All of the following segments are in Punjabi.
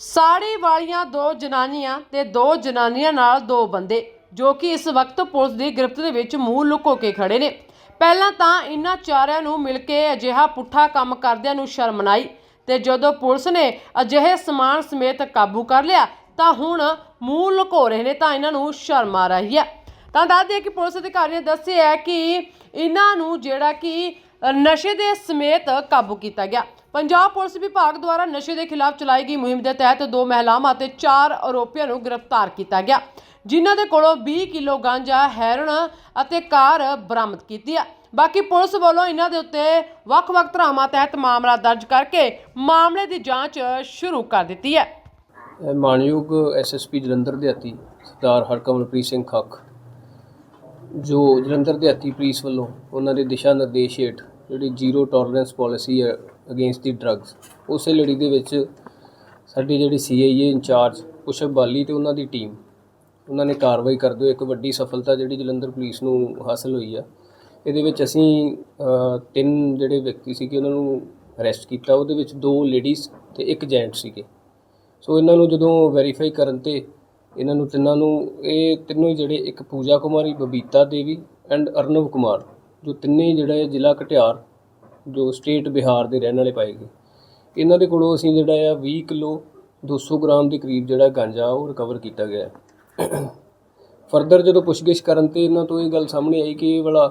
ਸਾੜੀ ਵਾਲੀਆਂ ਦੋ ਜਨਾਨੀਆਂ ਤੇ ਦੋ ਜਨਾਨੀਆਂ ਨਾਲ ਦੋ ਬੰਦੇ, ਜੋ ਕਿ ਇਸ ਵਕਤ ਪੁਲਿਸ ਦੀ ਗ੍ਰਿਫਤ ਦੇ ਵਿੱਚ ਮੂੰਹ ਲੁਕੋ ਕੇ ਖੜੇ ਨੇ। ਪਹਿਲਾਂ ਤਾਂ ਇਹਨਾਂ ਚਾਰਿਆਂ ਨੂੰ ਮਿਲ ਕੇ ਅਜਿਹਾ ਪੁੱਠਾ ਕੰਮ ਕਰਦਿਆਂ ਨੂੰ ਸ਼ਰਮਨਾਈ ਤੇ ਜਦੋਂ ਪੁਲਿਸ ਨੇ ਅਜਿਹੇ ਸਮਾਨ ਸਮੇਤ ਕਾਬੂ ਕਰ ਲਿਆ, ਤਾਂ ਹੁਣ ਮੂੰਹ ਲੁਕੋ ਰਹੇ ਨੇ, ਤਾਂ ਇਹਨਾਂ ਨੂੰ ਸ਼ਰਮ ਆ ਰਹੀ ਹੈ। ਤਾਂ ਦੱਸ ਦਈਏ ਕਿ ਪੁਲਿਸ ਅਧਿਕਾਰੀ ਨੇ ਦੱਸਿਆ ਕਿ ਇਹਨਾਂ ਨੂੰ ਜਿਹੜਾ ਕਿ ਨਸ਼ੇ ਦੇ ਸਮੇਤ ਕਾਬੂ ਕੀਤਾ ਗਿਆ। ਪੰਜਾਬ ਪੁਲਿਸ ਵਿਭਾਗ ਦੁਆਰਾ ਨਸ਼ੇ ਦੇ ਖਿਲਾਫ ਚਲਾਈ ਗਈ ਮੁਹਿੰਮ ਦੇ ਤਹਿਤ ਦੋ ਮਹਿਲਾਵਾਂ ਅਤੇ ਚਾਰ ਆਰੋਪੀਆਂ ਨੂੰ ਗ੍ਰਿਫਤਾਰ ਕੀਤਾ ਗਿਆ, ਜਿਨ੍ਹਾਂ ਦੇ ਕੋਲੋਂ 20 ਕਿਲੋ ਗਾਂਜਾ ਹੈਰੋਨ ਅਤੇ ਕਾਰ ਬਰਾਮਦ ਕੀਤੀ ਹੈ ਬਾਕੀ ਪੁਲਿਸ ਵੱਲੋਂ ਇਹਨਾਂ ਦੇ ਉੱਤੇ ਵੱਖ-ਵੱਖ ਧਾਰਾਵਾਂ ਤਹਿਤ ਮਾਮਲਾ ਦਰਜ ਕਰਕੇ ਮਾਮਲੇ ਦੀ ਜਾਂਚ ਸ਼ੁਰੂ ਕਰ ਦਿੱਤੀ ਹੈ। ਇਹ ਮਾਨਯੋਗ ਐਸਐਸਪੀ ਜਲੰਧਰ ਦੇ ਹੱਥੀ ਸਰਦਾਰ ਹਰਕਮਲਪ੍ਰੀਤ ਸਿੰਘ ਖੱਖ। ਜੋ ਜਲੰਧਰ ਦੇ ਹੱਥੀ ਪੁਲਿਸ ਵੱਲੋਂ ਉਹਨਾਂ ਦੇ ਦਿਸ਼ਾ ਨਿਰਦੇਸ਼ ਹੇਠ ਜਿਹੜੀ ਜ਼ੀਰੋ ਟੋਲਰੈਂਸ ਪਾਲਿਸੀ ਹੈ ਅਗੇਂਸਟ ਦੀ ਡਰੱਗਸ ਉਸੇ ਲੜੀ ਦੇ ਵਿੱਚ ਸਾਡੀ ਜਿਹੜੀ ਸੀਆਈਏ ਇੰਚਾਰਜ ਪੁਸ਼ਪ ਬਾਲੀ ਤੇ ਉਹਨਾਂ ਦੀ ਟੀਮ ਉਹਨਾਂ ਨੇ ਕਾਰਵਾਈ ਕਰਦੇ ਹੋਏ ਇੱਕ ਵੱਡੀ ਸਫਲਤਾ ਜਿਹੜੀ ਜਲੰਧਰ ਪੁਲਿਸ ਨੂੰ ਹਾਸਲ ਹੋਈ ਆ। ਇਹਦੇ ਵਿੱਚ ਅਸੀਂ ਤਿੰਨ ਜਿਹੜੇ ਵਿਅਕਤੀ ਸੀਗੇ ਉਹਨਾਂ ਨੂੰ ਅਰੈਸਟ ਕੀਤਾ। ਉਹਦੇ ਵਿੱਚ ਦੋ ਲੇਡੀਜ਼ ਤੇ ਇੱਕ ਜੈਂਟ ਸੀਗੇ। ਸੋ ਇਹਨਾਂ ਨੂੰ ਜਦੋਂ ਵੈਰੀਫਾਈ ਕਰਨ ਤੇ ਇਹਨਾਂ ਨੂੰ ਤਿੰਨਾਂ ਨੂੰ, ਇਹ ਤਿੰਨੋਂ ਹੀ ਜਿਹੜੇ ਇੱਕ ਪੂਜਾ ਕੁਮਾਰੀ, ਬਬੀਤਾ ਦੇਵੀ ਐਂਡ ਅਰਨਵ ਕੁਮਾਰ, ਜੋ ਤਿੰਨੇ ਹੀ ਜਿਹੜਾ ਇਹ ਜ਼ਿਲ੍ਹਾ ਕਟਿਆਰ, ਜੋ ਸਟੇਟ ਬਿਹਾਰ ਦੇ ਰਹਿਣ ਵਾਲੇ ਪਾਏ ਗਏ। ਇਹਨਾਂ ਦੇ ਕੋਲੋਂ ਅਸੀਂ ਜਿਹੜਾ ਆ 20 ਕਿਲੋ 200 ਗ੍ਰਾਮ ਦੇ ਕਰੀਬ ਜਿਹੜਾ ਗਾਂਜਾ ਉਹ ਰਿਕਵਰ ਕੀਤਾ ਗਿਆ ਫਰਦਰ ਜਦੋਂ ਪੁੱਛਗਿੱਛ ਕਰਨ ਤੇ ਇਹਨਾਂ ਤੋਂ ਇਹ ਗੱਲ ਸਾਹਮਣੇ ਆਈ ਕਿ ਇਹ ਵਾਲਾ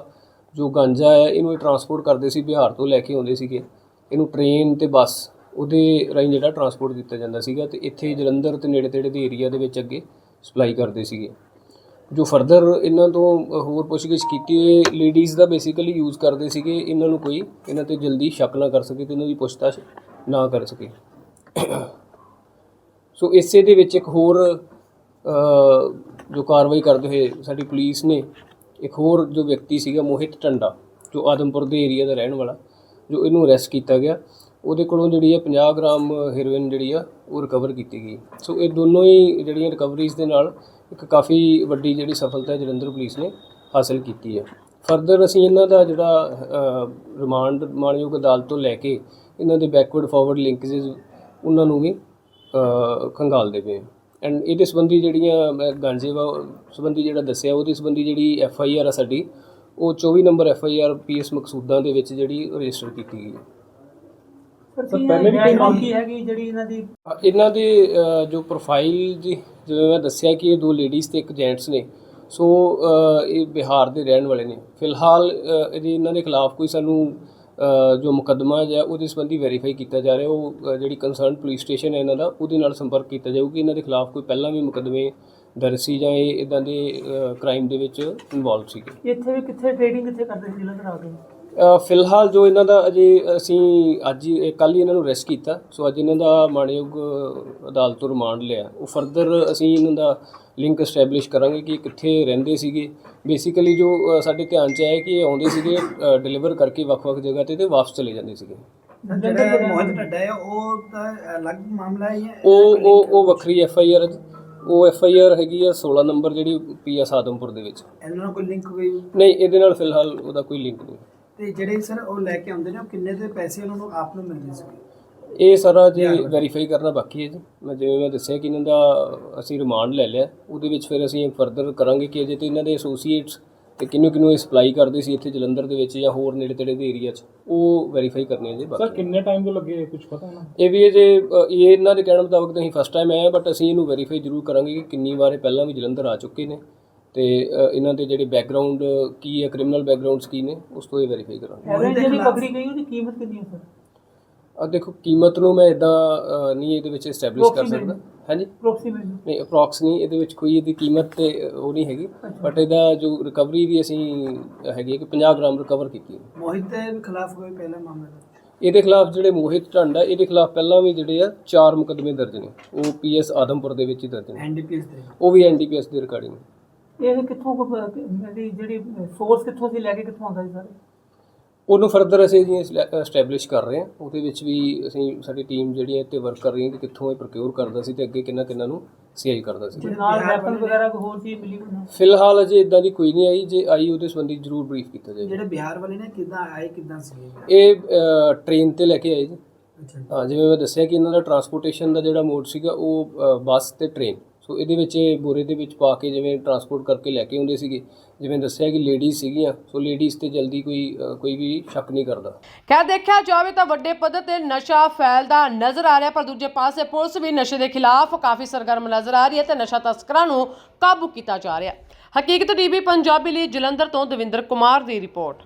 ਜੋ ਗਾਂਜਾ ਹੈ, ਇਹਨੂੰ ਇਹ ਟਰਾਂਸਪੋਰਟ ਕਰਦੇ ਸੀ, ਬਿਹਾਰ ਤੋਂ ਲੈ ਕੇ ਆਉਂਦੇ ਸੀਗੇ। ਇਹਨੂੰ ਟ੍ਰੇਨ ਤੇ ਬੱਸ ਉਹਦੇ ਰਾਹੀਂ ਜਿਹੜਾ ਟਰਾਂਸਪੋਰਟ ਕੀਤਾ ਜਾਂਦਾ ਸੀਗਾ ਤੇ ਇੱਥੇ ਜਲੰਧਰ ਤੇ ਨੇੜੇ ਤੇੜੇ ਦੇ ਏਰੀਆ ਦੇ ਵਿੱਚ ਅੱਗੇ ਸਪਲਾਈ ਕਰਦੇ ਸੀਗੇ। ਜੋ ਫਰਦਰ ਇਹਨਾਂ ਤੋਂ ਹੋਰ ਪੁੱਛਗਿੱਛ ਕੀਤੀ ਲੇਡੀਜ਼ ਦਾ ਬੇਸਿਕਲੀ ਯੂਜ਼ ਕਰਦੇ ਸੀਗੇ। ਇਹਨਾਂ ਨੂੰ ਕੋਈ ਇਹਨਾਂ ਤੇ ਜਲਦੀ ਸ਼ੱਕ ਨਾ ਕਰ ਸਕੇ ਤੇ ਇਹਨਾਂ ਦੀ ਪੁੱਛਤਾਛ ਨਾ ਕਰ ਸਕੇ। ਸੋ ਇਸੇ ਦੇ ਵਿੱਚ ਇੱਕ ਹੋਰ ਜੋ ਕਾਰਵਾਈ ਕਰਦੇ ਹੋਏ ਸਾਡੀ ਪੁਲਿਸ ਨੇ ਇੱਕ ਹੋਰ ਜੋ ਵਿਅਕਤੀ ਸੀਗਾ ਮੋਹਿਤ ਟੰਡਾ, ਜੋ ਆਦਮਪੁਰ ਦੇ ਏਰੀਆ ਦਾ ਰਹਿਣ ਵਾਲਾ, ਜੋ ਇਹਨੂੰ ਅਰੈਸਟ ਕੀਤਾ ਗਿਆ। ਉਹਦੇ ਕੋਲੋਂ ਜਿਹੜੀ ਹੈ 50 ਗ੍ਰਾਮ ਹੈਰੋਇਨ ਜਿਹੜੀ ਆ ਉਹ ਰਿਕਵਰ ਕੀਤੀ ਗਈ। ਸੋ ਇਹ ਦੋਨੋਂ ਹੀ ਜਿਹੜੀਆਂ ਰਿਕਵਰੀਜ਼ ਦੇ ਨਾਲ ਇੱਕ ਕਾਫੀ ਵੱਡੀ ਜਿਹੜੀ ਸਫਲਤਾ ਜਲੰਧਰ ਪੁਲਿਸ ਨੇ ਹਾਸਲ ਕੀਤੀ ਹੈ ਫਰਦਰ ਅਸੀਂ ਇਹਨਾਂ ਦਾ ਜਿਹੜਾ ਰਿਮਾਂਡ ਮਾਨਯੋਗ ਅਦਾਲਤ ਤੋਂ ਲੈ ਕੇ ਇਹਨਾਂ ਦੇ ਬੈਕਵਰਡ ਫਾਰਵਰਡ ਲਿੰਕੇजेस ਉਹਨਾਂ ਨੂੰ ਵੀ ਅ, ਖੰਗਾਲਦੇ ਪਏ ਐਂਡ ਇਹਦੇ ਸੰਬੰਧੀ ਜਿਹੜੀਆਂ ਮੈਂ ਗਾਂਜੇ ਵਾ ਸੰਬੰਧੀ ਜਿਹੜਾ ਦੱਸਿਆ ਉਹਦੇ ਸੰਬੰਧੀ ਜਿਹੜੀ ਐਫ ਆਈ ਆਰ ਆ ਸਾਡੀ ਉਹ 24 number F I R P S Maqsudan ਦੇ ਵਿੱਚ ਜਿਹੜੀ ਰਜਿਸਟਰ ਕੀਤੀ ਗਈ। ਹੈ ਸਰ ਪਹਿਲੇ ਵੀ ਕੋਈ ਮੰਗੀ ਹੈਗੀ ਜਿਹੜੀ ਇਹਨਾਂ ਦੀ ਇਹਨਾਂ ਦੇ ਅ, ਜੋ ਪ੍ਰੋਫਾਈਲ ਜੀ ਜਿਵੇਂ ਮੈਂ ਦੱਸਿਆ ਕਿ ਇਹ ਦੋ ਲੇਡੀਜ਼ ਤੇ ਇੱਕ ਜੈਂਟਸ ਨੇ ਸੋ ਅ, ਇਹ ਬਿਹਾਰ ਦੇ ਰਹਿਣ ਵਾਲੇ ਨੇ। ਫਿਲਹਾਲ ਅ, ਇਹਦੇ ਇਹਨਾਂ ਦੇ ਖਿਲਾਫ ਕੋਈ ਸਾਨੂੰ ਅ, ਜੋ ਮੁਕੱਦਮਾ ਜਾਂ ਉਹਦੇ ਸੰਬੰਧੀ ਵੈਰੀਫਾਈ ਕੀਤਾ ਜਾ ਰਿਹਾ ਉਹ ਅ, ਜਿਹੜੀ ਕੰਸਰਨ ਪੁਲਿਸ ਸਟੇਸ਼ਨ ਹੈ ਇਹਨਾਂ ਦਾ ਉਹਦੇ ਨਾਲ ਸੰਪਰਕ ਕੀਤਾ ਜਾਊ ਕਿ ਇਹਨਾਂ ਦੇ ਖਿਲਾਫ ਕੋਈ ਪਹਿਲਾਂ ਵੀ ਮੁਕੱਦਮੇ ਦਰਜ ਸੀ ਜਾਂ ਇਹ ਇਦਾਂ ਦੇ ਕ੍ਰਾਈਮ ਦੇ ਵਿੱਚ ਇਨਵੋਲਵ ਸੀਗੇ। ਇੱਥੇ ਵੀ ਕਿੱਥੇ ਟ੍ਰੇਡਿੰਗ ਕਿੱਥੇ ਕਰਦੇ ਸੀ ਜਲੰਧਰ ਆ ਕੇ ਅ, ਫਿਲਹਾਲ ਜੋ ਇਹਨਾਂ ਦਾ ਅਜੇ ਅਸੀਂ ਅੱਜ ਹੀ ਕੱਲ ਹੀ ਇਹਨਾਂ ਨੂੰ ਅਰੈਸਟ ਕੀਤਾ। ਸੋ ਅੱਜ ਇਹਨਾਂ ਦਾ ਮਾਣਯੋਗ ਅਦਾਲਤ ਤੋਂ ਰਿਮਾਂਡ ਲਿਆ। ਉਹ ਫਰਦਰ ਅਸੀਂ ਇਹਨਾਂ ਦਾ ਲਿੰਕ ਐਸਟੈਬਲਿਸ਼ ਕਰਾਂਗੇ ਕਿ ਕਿੱਥੇ ਰਹਿੰਦੇ ਸੀਗੇ। ਬੇਸਿਕਲੀ ਜੋ ਸਾਡੇ ਧਿਆਨ 'ਚ ਆਇਆ ਕਿ ਇਹ ਆਉਂਦੇ ਸੀਗੇ ਡਿਲੀਵਰ ਕਰਕੇ ਵੱਖ-ਵੱਖ ਜਗ੍ਹਾ ਤੇ ਤੇ ਵਾਪਸ ਚਲੇ ਜਾਂਦੇ ਸੀਗੇ। ਜਿਹੜਾ ਮੋਹਿਤ ਢੱਡਾ ਹੈ ਉਹ ਤਾਂ ਅਲੱਗ ਮਾਮਲਾ ਹੈ ਜਾਂ ਉਹ ਉਹ ਉਹ ਵੱਖਰੀ ਐਫ ਆਈ ਆਰ ਉਹ ਐਫ ਆਈ ਆਰ ਹੈਗੀ ਆ 16 ਨੰਬਰ ਜਿਹੜੀ ਪੀ ਐਸ ਆਦਮਪੁਰ ਦੇ ਵਿੱਚ। ਇਹਨਾਂ ਨਾਲ ਕੋਈ ਲਿੰਕ ਕੋਈ? ਨਹੀਂ ਇਹਦੇ ਨਾਲ ਫਿਲਹਾਲ ਉਹਦਾ ਕੋਈ ਲਿੰਕ ਨਹੀਂ। ਤੇ ਜਿਹੜੇ ਸਰ ਉਹ ਲੈ ਕੇ ਆਉਂਦੇ ਨੇ ਉਹ ਕਿੰਨੇ ਦੇ ਪੈਸੇ ਉਹਨਾਂ ਨੂੰ ਆਪ ਨੂੰ ਮਿਲਦੇ ਸੀ? ਇਹ ਸਾਰਾ ਜੇ ਵੈਰੀਫਾਈ ਕਰਨਾ ਬਾਕੀ ਹੈ ਜੀ। ਮੈਂ ਜਿਵੇਂ ਮੈਂ ਦੱਸਿਆ ਕਿ ਇਹਨਾਂ ਦਾ ਅਸੀਂ ਰਿਮਾਂਡ ਲੈ ਲਿਆ। ਉਹਦੇ ਵਿੱਚ ਫਿਰ ਅਸੀਂ ਫਰਦਰ ਕਰਾਂਗੇ ਕਿ ਅਜੇ ਤੇ ਇਹਨਾਂ ਦੇ ਐਸੋਸੀਏਟਸ ਤੇ ਕਿਹਨੂੰ ਕਿਹਨੂੰ ਇਹ ਸਪਲਾਈ ਕਰਦੇ ਸੀ ਇੱਥੇ ਜਲੰਧਰ ਦੇ ਵਿੱਚ ਜਾਂ ਹੋਰ ਨੇੜੇ ਤੇੜੇ ਦੇ ਏਰੀਆ 'ਚ। ਉਹ ਵੈਰੀਫਾਈ ਕਰਨੇ ਆ ਜੀ ਸਰ ਬਾਕੀ ਕਿੰਨੇ ਟਾਈਮ ਤੋਂ ਲੱਗੇ ਕੁਝ ਪਤਾ ਨਾ? ਇਹ ਵੀ ਜੇ ਇਹ ਇਹਨਾਂ ਦੇ ਕਹਿਣ ਮੁਤਾਬਕ ਤਾਂ ਅਸੀਂ ਫਸਟ ਟਾਈਮ ਆਏ ਬਟ ਅਸੀਂ ਇਹਨੂੰ ਵੈਰੀਫਾਈ ਜ਼ਰੂਰ ਕਰਾਂਗੇ ਕਿ ਕਿੰਨੀ ਵਾਰ ਇਹ ਪਹਿਲਾਂ ਵੀ ਜਲੰਧਰ ਆ ਚੁੱਕੇ ਨੇ। ਤੇ ਅ, ਇਹਨਾਂ ਦੇ ਜਿਹੜੇ ਬੈਕਗ੍ਰਾਉਂਡ ਕੀ ਹੈ ਕ੍ਰਿਮੀਨਲ ਬੈਕਗ੍ਰਾਉਂਡਸ ਕੀ ਨੇ ਉਸ ਤੋਂ ਇਹ ਵੈਰੀਫਾਈ ਕਰਾਂਗੇ। ਹੈਰੋਇਨ ਜਿਹੜੀ ਪਕੜੀ ਗਈ ਉਹਦੀ ਕੀਮਤ ਕਿੰਨੀ ਹੈ ਸਰ? ਆ ਦੇਖੋ ਕੀਮਤ ਨੂੰ ਮੈਂ ਇਦਾਂ ਨਹੀਂ ਇਹਦੇ ਵਿੱਚ ਐਸਟੈਬਲਿਸ਼ ਕਰ Approximate? ਸਕਦਾ ਹਾਂਜੀ? ਅਪਰੋਕਸੀਮੇਟਲੀ ਨਹੀਂ ਅਪਰੋਕਸ ਨਹੀਂ ਇਹਦੇ ਵਿੱਚ ਕੋਈ ਇਹਦੀ ਕੀਮਤ ਤੇ ਉਹ ਨਹੀਂ ਹੈਗੀ। ਬਟ ਇਹਦਾ ਜੋ ਰਿਕਵਰੀ ਵੀ ਅਸੀਂ ਹੈਗੀ ਹੈ ਕਿ 50 ਗ੍ਰਾਮ ਰਿਕਵਰ ਕੀਤੀ ਹੈ। ਮੋਹਿਤ ਦੇ ਖਿਲਾਫ ਕੋਈ ਪਹਿਲਾ ਮਾਮਲਾ ਦਰਜ? ਇਹਦੇ ਖਿਲਾਫ ਜਿਹੜੇ ਮੋਹਿਤ ਢੰਡਾ ਇਹਦੇ ਖਿਲਾਫ ਪਹਿਲਾਂ ਵੀ ਜਿਹੜੇ ਆ ਚਾਰ ਮੁਕੱਦਮੇ ਦਰਜ ਨੇ। ਉਹ ਪੀਐਸ ਆਦਮਪੁਰ ਦੇ ਵਿੱਚ ਹੀ ਦਰਜ ਨੇ। ਐਨਡੀਪੀਐਸ ਦੇ। ਉਹ ਵੀ ਐਨਡੀਪੀਐਸ ਦੀ ਰਿਕਾਰਡਿੰਗ। ਇਹ ਕਿੱਥੋਂ ਕੁ- ਇਹਦੀ ਜਿਹੜੀ ਸੋਰਸ ਕਿੱਥੋਂ ਸੀ ਲੈ ਕੇ ਕਿੱਥੋਂ ਆਉਂਦਾ ਸੀ ਸਰ? ਉਹਨੂੰ ਫਰਦਰ ਅਸੀਂ ਜੀ ਐਸਟੈਬਲਿਸ਼ ਕਰ ਰਹੇ ਹਾਂ। ਉਹਦੇ ਵਿੱਚ ਵੀ ਅਸੀਂ ਸਾਡੀ ਟੀਮ ਜਿਹੜੀ ਹੈ ਤੇ ਵਰਕ ਕਰ ਰਹੀ ਹੈ ਕਿ ਕਿੱਥੋਂ ਇਹ ਪ੍ਰੋਕਿਉਰ ਕਰਦਾ ਸੀ ਤੇ ਅੱਗੇ ਕਿੰਨਾ ਕਿੰਨਾ ਨੂੰ ਸੀਆਈ ਕਰਦਾ ਸੀ। ਨਾਲ ਵੈਪਨ ਵਗੈਰਾ ਕੋਈ ਹੋਰ ਚੀਜ਼ ਮਿਲੀ ਹੋਣਾ ਫਿਲਹਾਲ ਅਜੇ ਇਦਾਂ ਦੀ ਕੋਈ ਨਹੀਂ ਆਈ। ਜੇ ਆਈ ਉਹਦੇ ਸੰਬੰਧੀ ਜ਼ਰੂਰ ਬਰੀਫ ਕੀਤਾ ਜਾਏਗਾ। ਜਿਹੜੇ ਬਿਹਾਰ ਵਾਲੇ ਨੇ ਕਿੱਦਾਂ ਆਏ ਕਿੱਦਾਂ ਸੀ ਇਹ? ਟ੍ਰੇਨ ਤੇ ਲੈ ਕੇ ਆਏ ਜੀ। ਹਾਂ ਜਿਵੇਂ ਮੈਂ ਦੱਸਿਆ ਕਿ ਇਹਨਾਂ ਦਾ ਟਰਾਂਸਪੋਰਟੇਸ਼ਨ ਦਾ ਜਿਹੜਾ ਮੋਡ ਸੀਗਾ ਉਹ ਅ, ਬੱਸ ਤੇ ਟ੍ਰੇਨ ਸੋ ਇਹਦੇ ਵਿੱਚ ਇਹ ਬੋਰੇ ਦੇ ਵਿੱਚ ਪਾ ਕੇ ਜਿਵੇਂ ਟਰਾਂਸਪੋਰਟ ਕਰਕੇ ਲੈ ਕੇ ਆਉਂਦੇ ਸੀਗੇ ਜਿਵੇਂ ਦੱਸਿਆ ਕਿ ਲੇਡੀਜ਼ ਸੀਗੀਆਂ ਸੋ ਲੇਡੀਜ਼ ਤੇ ਜਲਦੀ ਕੋਈ ਅ, ਕੋਈ ਵੀ ਸ਼ੱਕ ਨਹੀਂ ਕਰਦਾ। ਖੈਰ ਦੇਖਿਆ ਜਾਵੇ ਤਾਂ ਵੱਡੇ ਪੱਧਰ ਤੇ ਨਸ਼ਾ ਫੈਲਦਾ ਨਜ਼ਰ ਆ ਰਿਹਾ ਪਰ ਦੂਜੇ ਪਾਸੇ ਪੁਲਿਸ ਵੀ ਨਸ਼ੇ ਦੇ ਖਿਲਾਫ ਕਾਫੀ ਸਰਗਰਮ ਨਜ਼ਰ ਆ ਰਹੀ ਹੈ ਤੇ ਨਸ਼ਾ ਤਸਕਰਾਂ ਨੂੰ ਕਾਬੂ ਕੀਤਾ ਜਾ ਰਿਹਾ। ਹੈ ਹਕੀਕਤ ਟੀਵੀ ਪੰਜਾਬੀ ਲਈ ਜਲੰਧਰ ਤੋਂ ਦਵਿੰਦਰ ਕੁਮਾਰ ਦੀ ਰਿਪੋਰਟ।